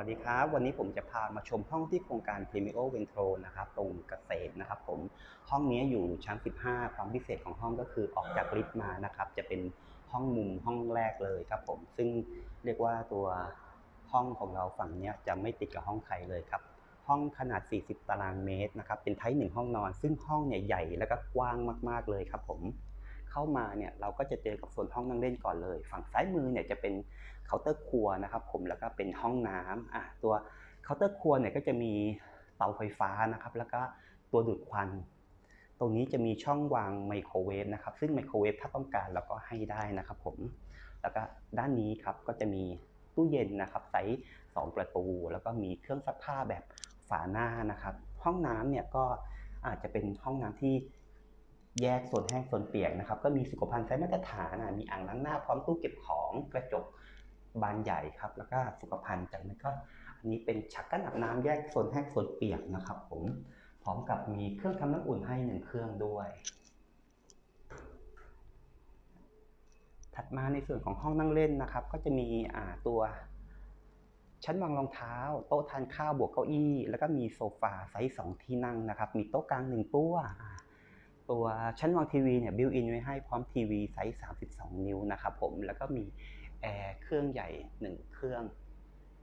วัสดีครับ วันนี้ผมจะพามาชมห้องที่โครงการ Premio Ventro นะครับตรงเกษตรนะครับผมห้องนี้อยู่ชั้น 15 ความพิเศษของห้องก็คือออกจากลิฟต์มานะครับ จะเป็นห้องมุมห้องแรกเลยครับผมซึ่งเรียกว่าตัวห้องของเราฝั่งนี้จะไม่ติดกับห้องใครเลยครับ ห้องขนาด 40 ตารางเมตรนะครับเป็นไทป์หนึ่งห้องนอน ซึ่งห้องเนี่ยใหญ่แล้วก็กว้างมาก ๆเลยครับผม เข้ามาเนี่ยเราก็จะเจอกับโซนห้องนั่งเล่นก่อนเลย ฝั่งซ้ายมือเนี่ยจะเป็นเคาน์เตอร์ครัวนะครับผมแล้วก็เป็นห้องน้ำอะตัวเคาน์เตอร์ครัวเนี่ยก็จะมีเตาไฟฟ้านะครับแล้วก็ตัวดูดควันตรงนี้จะมีช่องวางไมโครเวฟนะครับ ซึ่งไมโครเวฟถ้าต้องการเราก็ให้ได้นะครับผม แล้วก็ด้านนี้ครับก็จะมีตู้เย็นนะครับไซส์2ประตู แล้วก็มีเครื่องซักผ้าแบบฝาหน้านะครับ ห้องน้ำเนี่ยก็อาจจะเป็นห้องน้ำที่ แยกส่วนแห้งส่วนเปียกนะครับ ก็มีสุขภัณฑ์ไซส์มาตรฐานมีอ่างล้างหน้าพร้อมตู้เก็บของกระจกบานใหญ่ครับ แล้วก็สุขภัณฑ์จากนั้นก็อันนี้เป็นชักกั้นอาบน้ำแยกส่วนแห้งส่วนเปียกนะครับ ผมพร้อมกับมีเครื่องทำน้ำอุ่นให้หนึ่งเครื่องด้วย ถัดมาในส่วนของห้องนั่งเล่นนะครับ ก็จะมีอ่าตัวชั้นวางรองเท้า โต๊ะทานข้าวบวกเก้าอี้ แล้วก็มีโซฟาไซส์สองที่นั่งนะครับ มีโต๊ะกลางหนึ่งตัว ตัวชั้นวางทีวีเนี่ยบิวอินไว้ให้พร้อมทีวีไซส์ 32 นิ้วนะครับผมแล้วก็มีแอร์เครื่องใหญ่ 1 เครื่อง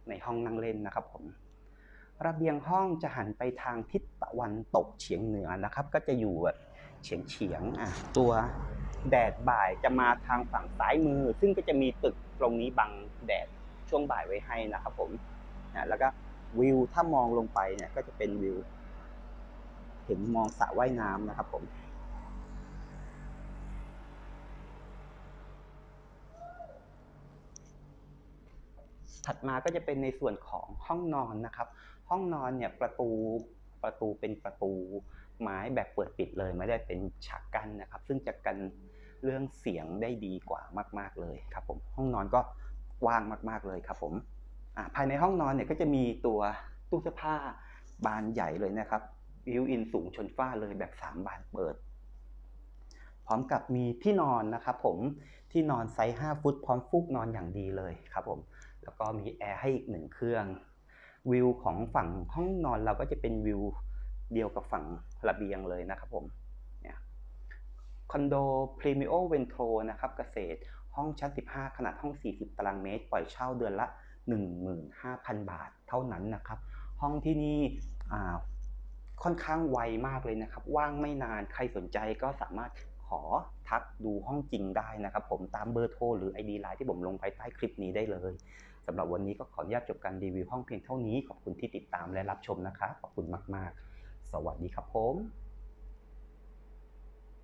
ในห้องนั่งเล่นนะครับผมระเบียงห้องจะหันไปทางทิศตะวันตกเฉียงเหนือนะครับ ก็จะอยู่แบบเฉียงเฉียงอะตัวแดดบ่ายจะมาทางฝั่งซ้ายมือ ซึ่งก็จะมีตึกตรงนี้บังแดดช่วงบ่ายไว้ให้นะครับผมนะแล้วก็วิวถ้ามองลงไปเนี่ยก็จะเป็นวิวเห็นมองสระว่ายน้ำนะครับผม ถัดมาก็จะเป็นในส่วนของห้องนอนนะครับ ห้องนอนเนี่ยประตูประตูเป็นประตูไม้แบบเปิดปิดเลยไม่ได้เป็นฉากกั้นนะครับ ซึ่งจะกันเรื่องเสียงได้ดีกว่ามาก ๆเลยครับผมห้องนอนก็กว้างมาก ๆเลยครับผมภายในห้องนอนเนี่ยก็จะมีตัวตู้เสื้อผ้าบานใหญ่เลยนะครับวิวอินสูงชนฝ้าเลยแบบ3บานเปิด พร้อมกับมีที่นอนนะครับผมที่นอนไซส์5ฟุตพร้อมฟูกนอนอย่างดีเลยครับผม แล้วก็มีแอร์ให้อีกหนึ่งเครื่อง วิวของฝั่งห้องนอนเราก็จะเป็นวิวเดียวกับฝั่งระเบียงเลยนะครับผมเนี่ยคอนโดพรีเมิโอเวนโทรนะครับเกษตรห้องชั้น 15 ขนาดห้อง 40 ตารางเมตร ปล่อยเช่าเดือนละ 15,000 บาทเท่านั้นนะครับ ห้องที่นี่ค่อนข้างไวมากเลยนะครับ ว่างไม่นานใครสนใจก็สามารถขอทักดูห้องจริงได้นะครับ ผมตามเบอร์โทรหรือ ID ไลน์ที่ผมลงไปใต้คลิปนี้ได้เลย สำหรับวันนี้ก็ขออนุญาตจบการรีวิวห้องเพียงเท่านี้ ขอบคุณที่ติดตามและรับชมนะครับขอบคุณมาก ๆ สวัสดีครับผม